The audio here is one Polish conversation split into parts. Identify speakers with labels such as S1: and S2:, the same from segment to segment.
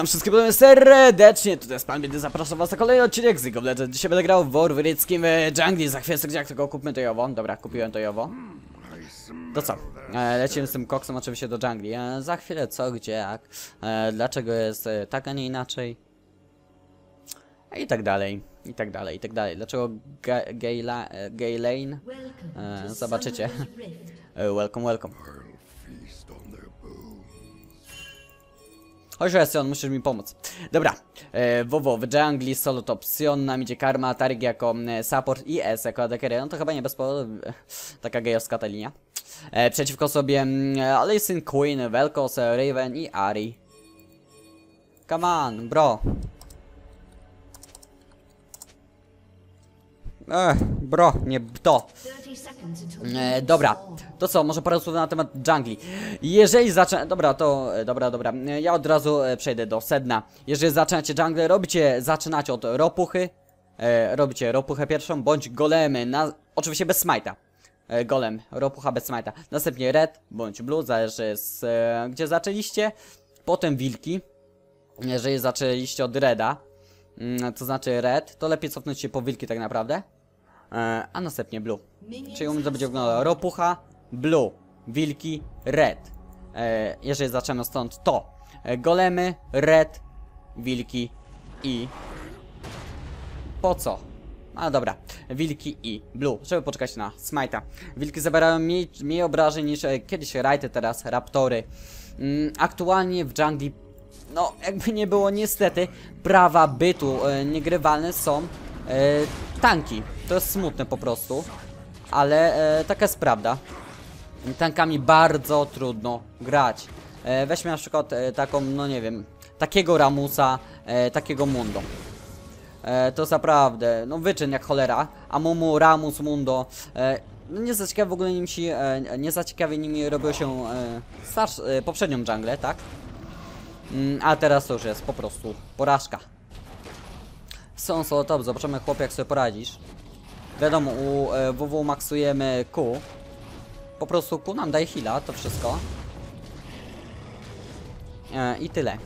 S1: Witam wszystkich bardzo serdecznie, tutaj jest pan Biedy, zapraszam was na kolejny odcinek z League of Legends. Dzisiaj będę grał w Warwyryckim e, Jungli, za chwilę sobie jak tylko kupmy to jowo. Dobra, kupiłem to jowo. To co? E, lecimy z tym koksem oczywiście do Jungli. E, za chwilę co, gdzie, jak, e, dlaczego jest e, tak, a nie inaczej. I tak dalej, i tak dalej, i tak dalej. Dlaczego ga, gay, la, gay Lane? E, zobaczycie. E, welcome, welcome. Chodź Sion, musisz mi pomóc. Dobra, e, WoWo, w jungli, solo top, Sion, nam idzie Karma, Tarik jako e, support i S jako ADCR. No to chyba nie bez powodu, e, taka gejowska ta linia. E, przeciwko sobie Alicent, Queen, Velkos, e, Raven i Ari. Come on, bro. Ech, bro, nie to. E, dobra, to co, może parę słów na temat jungli. Jeżeli zaczę... Dobra, to... e, Dobra, dobra, e, ja od razu e, przejdę do sedna. Jeżeli zaczynacie jungle, robicie... Zaczynacie od ropuchy. E, robicie ropuchę pierwszą, bądź golemy, na... Oczywiście bez smite'a. E, golem, ropucha bez smite'a. Następnie red, bądź blue, zależy z... E, gdzie zaczęliście. Potem wilki. Jeżeli zaczęliście od reda, mm, to znaczy red, to lepiej cofnąć się po wilki tak naprawdę. E, a następnie blue. Czyli u mnie to będzie wyglądało ropucha, blue, wilki, red. E, jeżeli zaczynamy stąd to e, golemy, red, wilki i... Po co? A dobra, wilki i blue, żeby poczekać na smite'a. Wilki zabierają mniej, mniej obrażeń niż kiedyś rajty, teraz raptory. Mm, aktualnie w jungli, no jakby nie było niestety, prawa bytu niegrywalne są tanki. To jest smutne po prostu, ale e, taka jest prawda. Tankami bardzo trudno grać. E, weźmy na przykład e, taką, no nie wiem, takiego Ramusa, e, takiego Mundo. E, to naprawdę, no wyczyn jak cholera. Amumu, Ramus, Mundo. E, no nie za ciekawe w ogóle nim się, e, nie za ciekawie nimi robiło się e, starsz, e, poprzednią junglę, tak? Mm, a teraz to już jest po prostu porażka. Są solo top, zobaczymy chłopie jak sobie poradzisz. Wiadomo, u e, WW maksujemy Q. Po prostu Q nam daje heala, to wszystko. E, I tyle.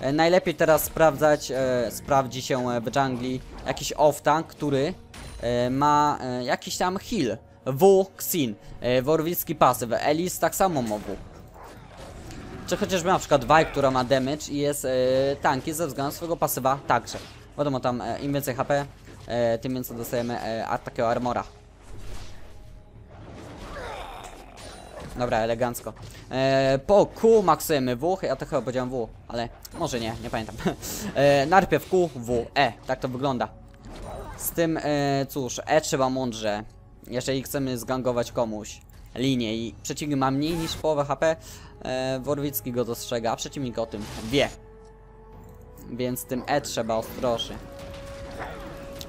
S1: E, najlepiej teraz sprawdzać, e, sprawdzi się e, w jungli jakiś off-tank, który e, ma e, jakiś tam heal. W, Xin, e, Worwicki pasyw, Elis tak samo ma W. Czy chociażby na przykład Vi, która ma damage i jest e, tanki ze względu na swojego pasywa także. Wiadomo tam e, im więcej HP, e, tym więcej dostajemy e, takiego armora. Dobra, elegancko. E, po Q maksujemy W, ja to chyba powiedziałem W, ale może nie, nie pamiętam. e, najpierw Q, W, E, tak to wygląda. Z tym, e, cóż, E trzeba mądrze, jeżeli chcemy zgangować komuś linię i przeciwnik ma mniej niż połowę HP, e, Worwicki go dostrzega, a przeciwnik o tym wie. Więc tym E trzeba ostrożnie.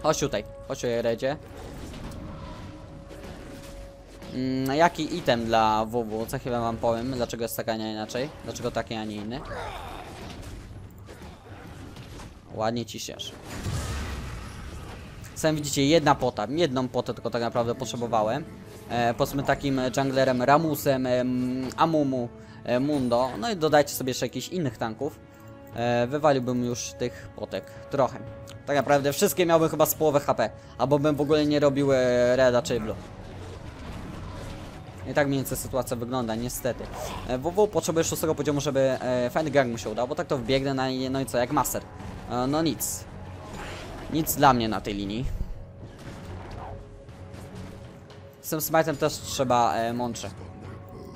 S1: Chodź tutaj, chodź Redzie. Mm, jaki item dla WW? Za chwilę wam powiem, dlaczego jest tak, a nie inaczej. Dlaczego taki, a nie inny. Ładnie ciśniesz. Sam widzicie, jedna pota, jedną potę tylko tak naprawdę potrzebowałem. E, powiedzmy takim junglerem Ramusem, em, Amumu, e, Mundo. No i dodajcie sobie jeszcze jakichś innych tanków. E, wywaliłbym już tych potek trochę. Tak naprawdę wszystkie miałbym chyba z połowy HP. Albo bym w ogóle nie robił e, Reda czy Blue. I tak mniej więcej sytuacja wygląda, niestety. E, WW potrzebuje szóstego poziomu, żeby e, fajny gang mu się udał, bo tak to wbiegnę na nie, no i co, jak master. E, no nic. Nic dla mnie na tej linii. Z tym smite'em też trzeba e, mądrze.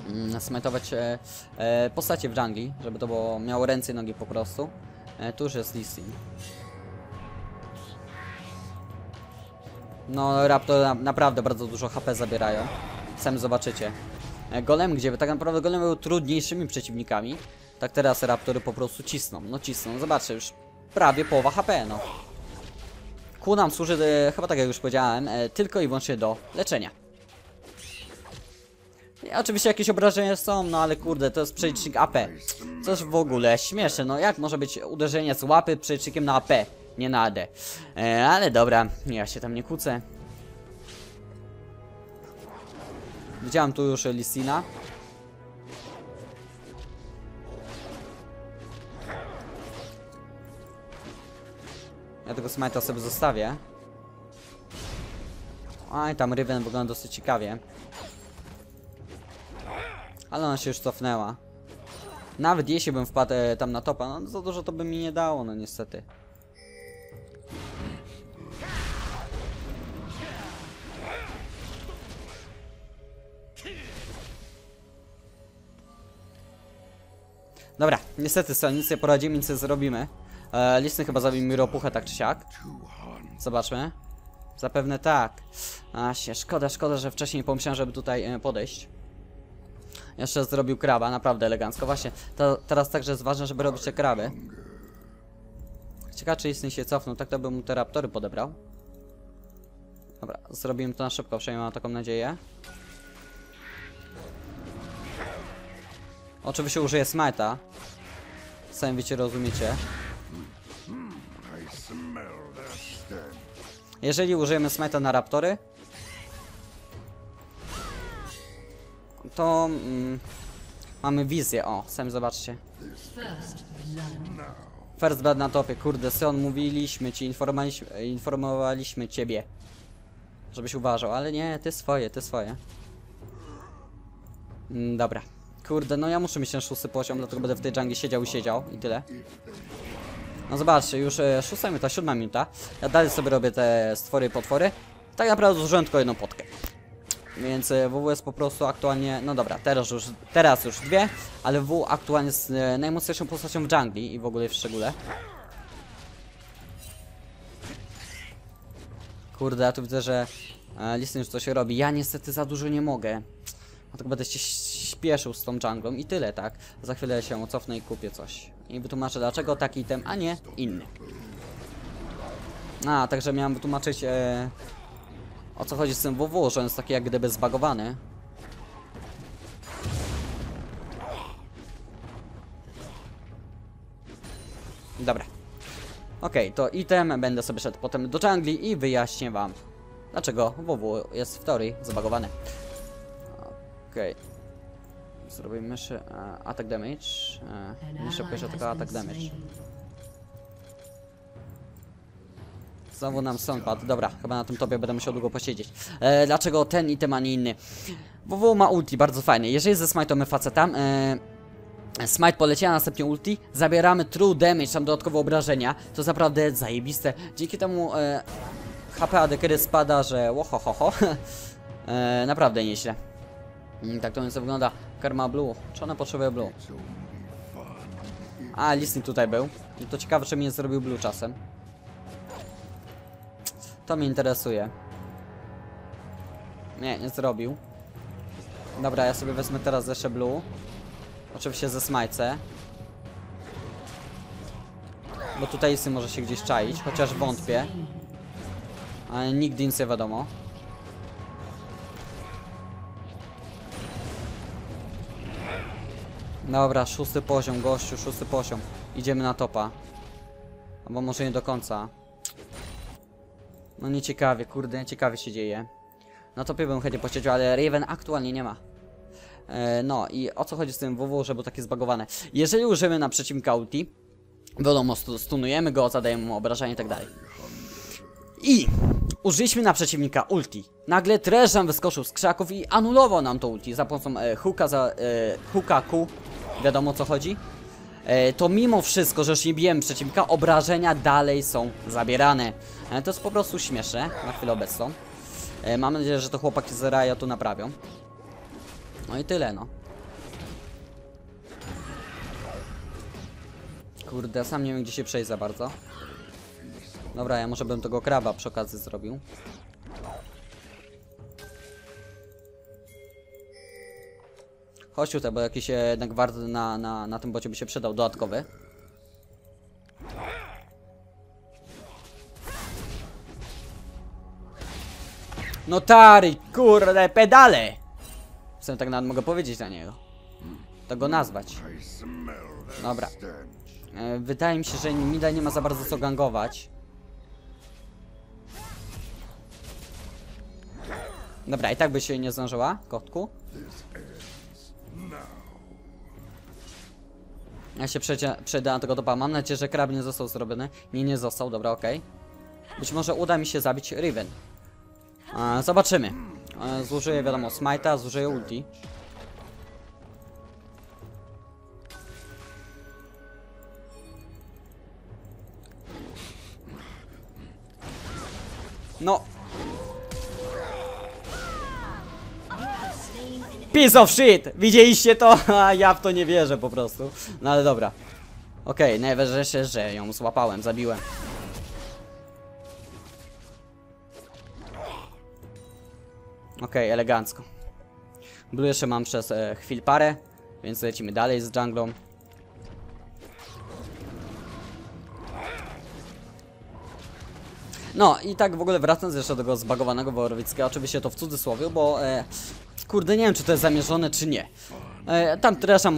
S1: Mm, smajtować e, e, postacie w jungli, żeby to było, miało ręce i nogi po prostu. E, tu już jest Sin. No, Raptor na, naprawdę bardzo dużo HP zabierają. Sami zobaczycie. Golem, gdzie tak naprawdę golem był trudniejszymi przeciwnikami, tak teraz Raptory po prostu cisną. No cisną, zobaczcie, już prawie połowa HP, no. Q nam służy, e, chyba tak jak już powiedziałem, e, tylko i wyłącznie do leczenia. Oczywiście jakieś obrażenia są, no ale kurde, to jest przelicznik AP. Coś w ogóle śmieszne, no jak może być uderzenie z łapy przelicznikiem na AP, nie na AD. E, ale dobra, ja się tam nie kłócę. Widziałem tu już Lisina. smajta sobie zostawię. Aj, tam Riven wygląda dosyć ciekawie. Ale ona się już cofnęła. Nawet jeśli bym wpadł e, tam na topa, no za dużo to by mi nie dało, no niestety. Dobra, niestety co, nic nie poradzimy, nic nie zrobimy. E, Lisny chyba zabił mi ropuchę tak czy siak. Zobaczmy. Zapewne tak. A się, szkoda, szkoda, że wcześniej nie pomyślałem, żeby tutaj e, podejść. Jeszcze zrobił kraba, naprawdę elegancko. Właśnie, to teraz także jest ważne, żeby robić te kraby. Ciekawe, czy Lisny się cofnął, tak to bym mu te raptory podebrał. Dobra, zrobimy to na szybko, przynajmniej mam taką nadzieję. Oczywiście użyję smite'a. Sami wiecie, rozumiecie. Jeżeli użyjemy smite'a na raptory, to mm, mamy wizję. O, sami zobaczcie. First blood na topie, kurde, Sion, mówiliśmy ci, informowaliśmy, informowaliśmy ciebie, żebyś uważał, ale nie, ty swoje, ty swoje. Mm, dobra. Kurde, no ja muszę mieć ten szósty poziom, dlatego będę w tej jungle siedział i siedział i tyle. No zobaczcie, już e, szósta minuta, siódma minuta. Ja dalej sobie robię te stwory i potwory. Tak naprawdę zużyłem tylko jedną potkę. Więc e, WW jest po prostu aktualnie, no dobra, teraz już, teraz już dwie, ale WW aktualnie jest e, najmocniejszą postacią w jungli i w ogóle w szczególe. Kurde, ja tu widzę, że e, Listy już coś robi. Ja niestety za dużo nie mogę. Dlatego będę się śpieszył z tą junglą i tyle, tak? Za chwilę się cofnę i kupię coś. I wytłumaczę dlaczego taki item, a nie inny. A, także miałem wytłumaczyć e, o co chodzi z tym WW, że on jest taki jak gdyby zbagowany. Dobra. Okej, to item, będę sobie szedł potem do jungli i wyjaśnię wam, dlaczego WW jest w teorii zabagowany. Okej. Zrobimy myszy, e, attack damage. E, się tylko attack damage. Znowu nam stąd padł. Dobra, chyba na tym tobie będę musiał długo posiedzieć. E, dlaczego ten item, a nie inny? WW ma ulti, bardzo fajnie. Jeżeli ze smite my facetam, e, Smite poleciała, następnie ulti, zabieramy true damage, tam dodatkowe obrażenia, to jest naprawdę zajebiste. Dzięki temu e, HP Adekery spada, że łohohoho, e, naprawdę nieźle. Mm, tak to więc wygląda. Karma Blue, czy ona potrzebuje Blue? A, Listing tutaj był. To ciekawe, czy mi nie zrobił Blue czasem. To mnie interesuje. Nie, nie zrobił. Dobra, ja sobie wezmę teraz jeszcze Blue. Oczywiście ze smajce. Bo tutaj Listy może się gdzieś czaić, chociaż wątpię. Ale nigdy nic nie wiadomo. Dobra, szósty poziom, gościu, szósty poziom. Idziemy na topa. Albo może nie do końca. No nieciekawie, kurde, nieciekawie się dzieje. Na topie bym chętnie posiedział, ale Raven aktualnie nie ma. E, no i o co chodzi z tym WW, że było takie zbagowane. Jeżeli użyjemy na przeciwnika ulti, wiadomo, stu- stunujemy go, zadajemy mu obrażenia i tak dalej. I użyliśmy na przeciwnika ulti. Nagle Trash nam wyskoczył z krzaków i anulował nam to ulti za pomocą e, hooka za e, hooka Q. Wiadomo o co chodzi? E, to mimo wszystko, że już nie bijemy przeciwnika, obrażenia dalej są zabierane. E, to jest po prostu śmieszne na chwilę obecną. E, mam nadzieję, że to chłopaki z Raja tu naprawią. No i tyle, no. Kurde, sam nie wiem gdzie się przejść za bardzo. Dobra, ja może bym tego kraba przy okazji zrobił. Chodź tutaj, bo jakiś e, jednak wart na, na, na tym bocie by się przydał dodatkowy. No tary, kurde, pedale! W sumie tak nawet mogę powiedzieć na niego. To go nazwać. Dobra. E, wydaje mi się, że Mida nie ma za bardzo co gangować. Dobra, i tak by się nie zdążyła, kotku. Ja się przejdę na tego topa. Mam nadzieję, że krab nie został zrobiony. Nie, nie został, dobra, okej. być może uda mi się zabić Riven. E, zobaczymy. E, zużyję, wiadomo, smite'a, zużyję ulti. No. Piece of shit! Widzieliście to? A ja w to nie wierzę po prostu. No ale dobra. Okej, najważniejsze, że ją złapałem, zabiłem. Okej, elegancko. Blue jeszcze mam przez e, chwil parę, więc lecimy dalej z junglą. No i tak w ogóle wracając jeszcze do tego zbagowanego Worowickiego, oczywiście to w cudzysłowie, bo e, kurde nie wiem czy to jest zamierzone czy nie. E, tam Tresha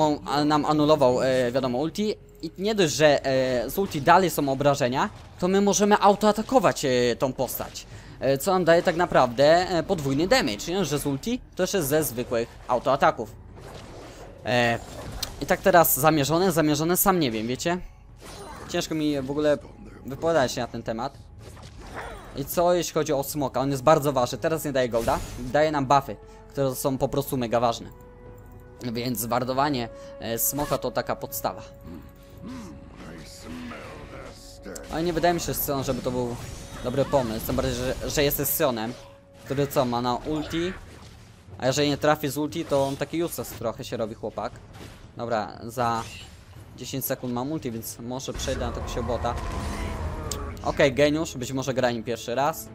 S1: nam anulował e, wiadomo ulti i nie dość, że e, z ulti dalej są obrażenia, to my możemy autoatakować e, tą postać. E, co nam daje tak naprawdę e, podwójny damage, nie? że z ulti to jeszcze ze zwykłych autoataków. E, I tak teraz zamierzone, zamierzone sam nie wiem, wiecie? Ciężko mi w ogóle wypowiadać się na ten temat. I co jeśli chodzi o smoka? On jest bardzo ważny. Teraz nie daje golda, daje nam buffy, które są po prostu mega ważne. Więc wardowanie e, smoka to taka podstawa. Ale nie wydaje mi się, Sion, żeby to był dobry pomysł. Tym bardziej, że, że jesteś Sionem, który co, ma na ulti. A jeżeli nie trafi z ulti, to on taki useless trochę się robi chłopak. Dobra, za 10 sekund mam ulti, więc może przejdę na tego się bota. Okej, geniusz, być może gra nim pierwszy raz.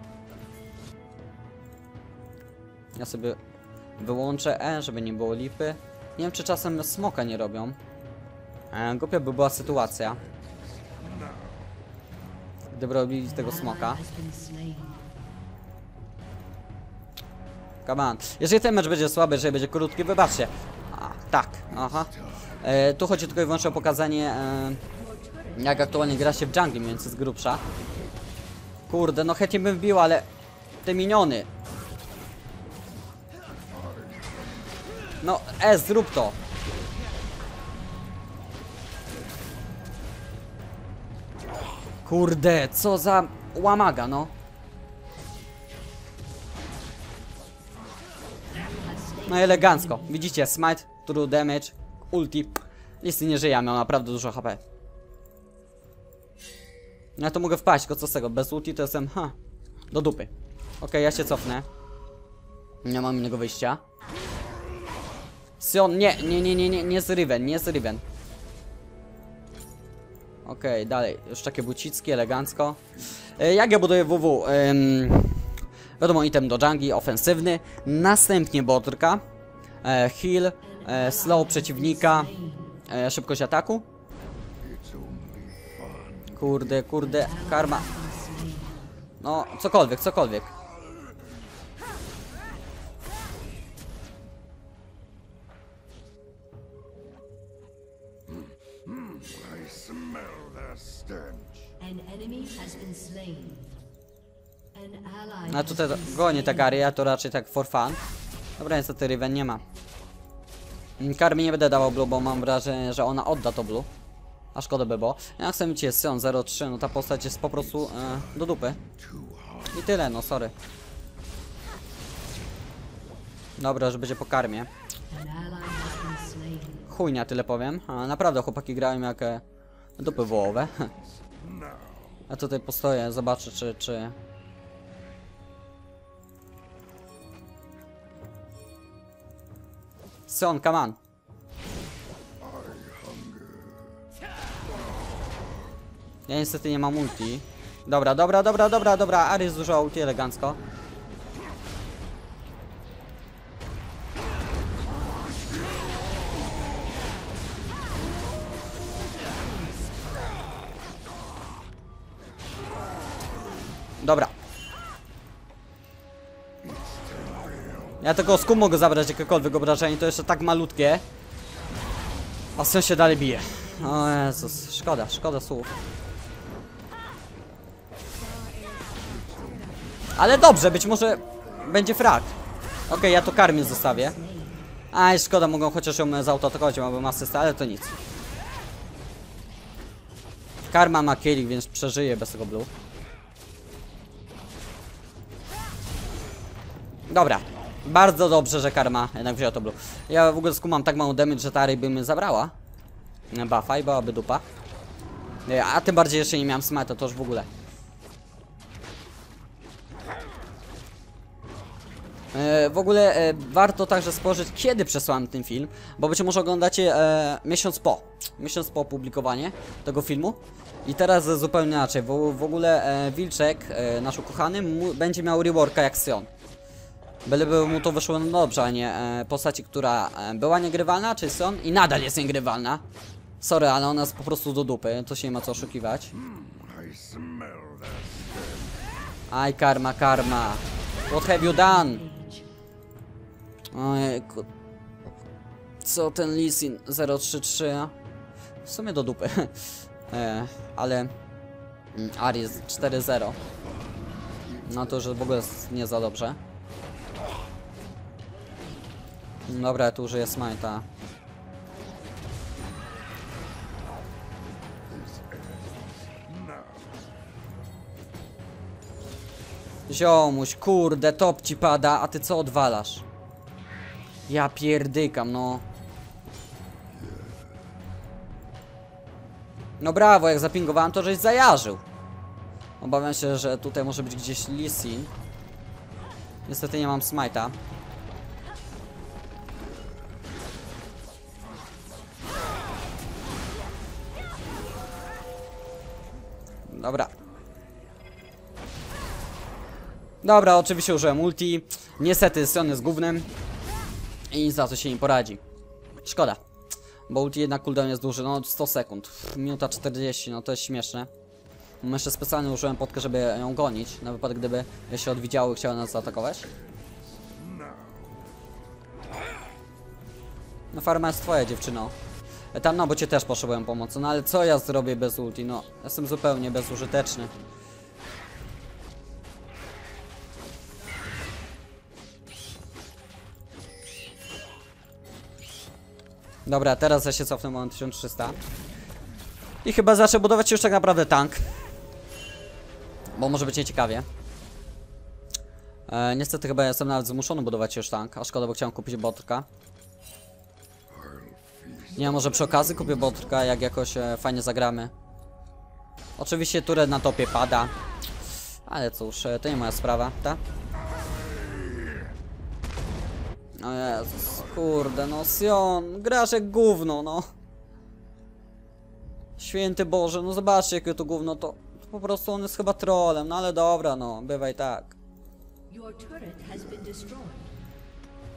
S1: Ja sobie wyłączę E, żeby nie było lipy. Nie wiem, czy czasem smoka nie robią. E, głupia by była sytuacja. Gdyby robili tego smoka. Come on. Jeżeli ten mecz będzie słaby, jeżeli będzie krótki, wybaczcie. A, tak, aha. E, tu chodzi tylko i wyłącznie o pokazanie, e, jak aktualnie gra się w jungli, mniej więcej z grubsza. Kurde, no chętnie bym wbił, ale te miniony. No, E, zrób to. Kurde, co za łamaga, no. No elegancko. Widzicie, smite, true damage, ulti. Listy nie żyje, miał naprawdę dużo HP. Ja to mogę wpaść, tylko co z tego? Bez ulti to jestem, ha, do dupy. Okej, ja się cofnę. Nie mam innego wyjścia. Sion, nie, nie, nie, nie, nie, nie z Riven, nie z Riven. Okej, dalej, już takie bucickie, elegancko. E, jak ja buduję WW? Ym, wiadomo, item do jungli, ofensywny. Następnie botrka. E, heal, e, slow przeciwnika, e, szybkość ataku. Kurde, kurde, karma. No, cokolwiek, cokolwiek. A tutaj to,
S2: been
S1: gonię tak
S2: slain.
S1: Aria, to raczej tak for fun. Dobra, niestety Riven nie ma. Mm, Karmi nie będę dawał blue, bo mam wrażenie, że ona odda to blue. A szkoda by było. Ja chcę mieć jest Sion 03, no ta postać jest po prostu e, do dupy. I tyle, no sorry. Dobra, że będzie po karmie. Chujnia, tyle powiem. A, naprawdę chłopaki grają jak e, dupy wołowe. A tutaj postoję, zobaczę czy, czy... Sion, come on. Ja niestety nie mam ulti. Dobra, dobra, dobra, dobra, dobra. Aris zużyła ulti elegancko. Ja tylko z mogę zabrać jakiekolwiek obrażenie, to jeszcze tak malutkie. A sen się dalej bije. O Jezus, szkoda, szkoda słów. Ale dobrze, być może będzie frag. Okej, okay, ja to karmię zostawię. Aj, szkoda, mogą chociaż ją zaautoatakować, mam asystę, ale to nic. Karma ma kielich, więc przeżyje bez tego blue. Dobra, bardzo dobrze, że karma jednak wzięła to blue. Ja w ogóle skumam tak mało damage, że Tary by mi zabrała. Buffa i byłaby dupa. A tym bardziej jeszcze nie miałem smite, to już w ogóle. E, w ogóle e, warto także spojrzeć, kiedy przesłałem ten film, bo być może oglądacie e, miesiąc po, miesiąc po opublikowanie tego filmu. I teraz zupełnie inaczej, w, w ogóle e, Wilczek, e, nasz ukochany, będzie miał reworka jak Sion. Byleby mu to wyszło no dobrze, a nie e, postaci, która e, była niegrywalna, czy Sion i nadal jest niegrywalna. Sorry, ale ona jest po prostu do dupy, to się nie ma co oszukiwać. Aj, karma, karma. What have you done? Ojejku. Co ten Lisin 033? W sumie do dupy. e, ale... mm, Aries 4-0. No to już w ogóle jest nie za dobrze. Dobra, tu użyję smite'a. Ziomuś, kurde, top ci pada, a ty co odwalasz? Ja pierdykam, no. No brawo, jak zapingowałem, to żeś zajarzył. Obawiam się, że tutaj może być gdzieś Lisin. Niestety nie mam smite'a. Dobra. Dobra, oczywiście użyłem ulti. Niestety Sion jest gównem. I za to się nie poradzi. Szkoda. Bo ulti jednak cooldown jest duży, no 100 sekund. Minuta 40, no to jest śmieszne. Jeszcze specjalnie użyłem potkę, żeby ją gonić. Na wypadek gdyby się odwidziało i chciały nas zaatakować. No farma jest twoja dziewczyno. Tam no, bo cię też potrzebuję pomocy. No ale co ja zrobię bez ulti? No, jestem zupełnie bezużyteczny. Dobra, teraz ja się cofnę mam 1300. I chyba zacznę budować już tak naprawdę tank. Bo może być nieciekawie. E, niestety chyba jestem nawet zmuszony budować już tank. A szkoda, bo chciałem kupić botrka. Nie, może przy okazji kupię botrka, jak jakoś e, fajnie zagramy. Oczywiście turę na topie pada. Ale cóż, e, to nie moja sprawa, tak? O Jezus, kurde, no Sion, grasz jak gówno, no. Święty Boże, no zobaczcie jakie to gówno, to, to po prostu on jest chyba trolem, no ale dobra, no, bywaj tak.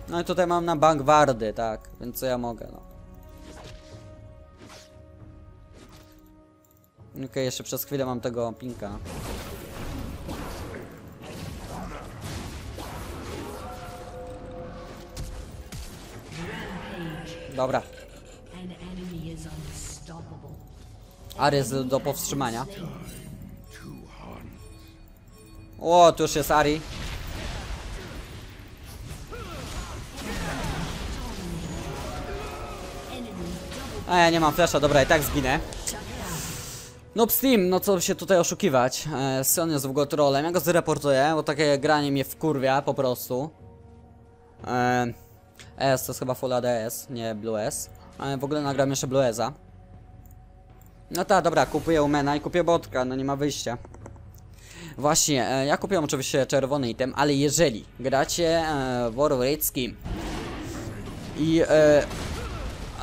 S1: No i tutaj mam na bank wardy, tak, więc co ja mogę, no. Okej, jeszcze przez chwilę mam tego pinka. Dobra. Ares do powstrzymania. O, tu już jest Ari. A ja nie mam flasha, dobra, i tak zginę. No Steam, no co się tutaj oszukiwać. E, Sion jest w ogóle trolem, ja go zreportuję, bo takie granie mnie wkurwia po prostu. E, S to jest chyba Full ADS, nie Blue S. E, w ogóle nagram jeszcze Blue. No tak, dobra, kupuję Umena i kupię Botka, no nie ma wyjścia. Właśnie, e, ja kupiłem oczywiście czerwony item, ale jeżeli gracie e, w Warwickkim i e,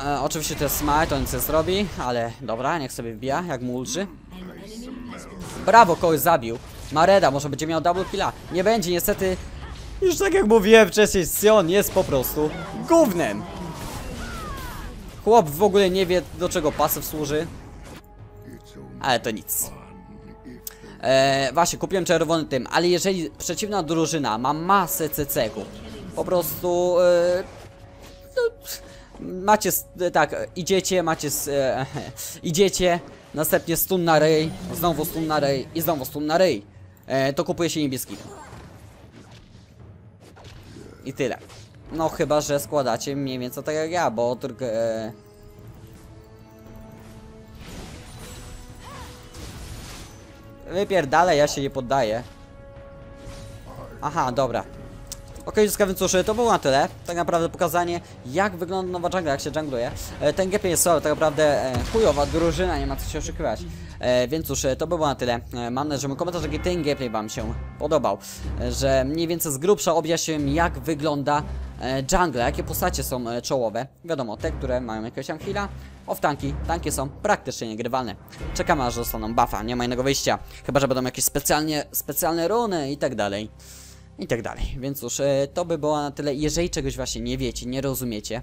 S1: e, oczywiście to jest smite, on nic nie zrobi, ale dobra, niech sobie wbija, jak mu ulży. Brawo, kogoś zabił. Mareda może będzie miał double killa. Nie będzie, niestety. Już tak jak mówiłem wcześniej, Sion jest po prostu gównem. Chłop w ogóle nie wie do czego pasyw służy, ale to nic. E, właśnie, kupiłem czerwony tym, ale jeżeli przeciwna drużyna ma masę CC-ków, po prostu e, no, macie, tak, idziecie, macie, e, idziecie, następnie stun na rej, znowu stun na rej i znowu stun na rej, e, to kupuje się niebieski. I tyle. No chyba, że składacie mniej więcej tak jak ja, bo tylko... E, Wypierdalaj, ja się nie poddaję. Aha, dobra. Okej, okay, więc cóż, to było na tyle. Tak naprawdę pokazanie, jak wygląda nowa jungla, jak się jungluje. E, ten gameplay jest słaby, tak naprawdę e, chujowa drużyna, nie ma co się oszukiwać. E, więc cóż, e, to było na tyle. E, mam nadzieję, że mój komentarz, jaki ten gameplay wam się podobał. E, że mniej więcej z grubsza objaśniłem, jak wygląda e, jakie postacie są e, czołowe. Wiadomo, te, które mają jakiegoś tam heala. Off tanki, tanki są praktycznie niegrywalne. Czekamy aż dostaną buffa, nie ma innego wyjścia. Chyba, że będą jakieś specjalnie, specjalne runy i tak dalej i tak dalej. Więc cóż, e, to by było na tyle. Jeżeli czegoś właśnie nie wiecie, nie rozumiecie,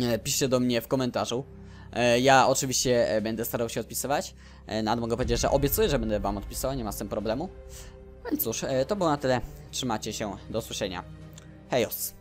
S1: e, piszcie do mnie w komentarzu. E, Ja oczywiście będę starał się odpisywać. Nawet mogę powiedzieć, że obiecuję, że będę wam odpisywał, nie ma z tym problemu. Więc cóż, to było na tyle. Trzymajcie się, do usłyszenia. Hejos.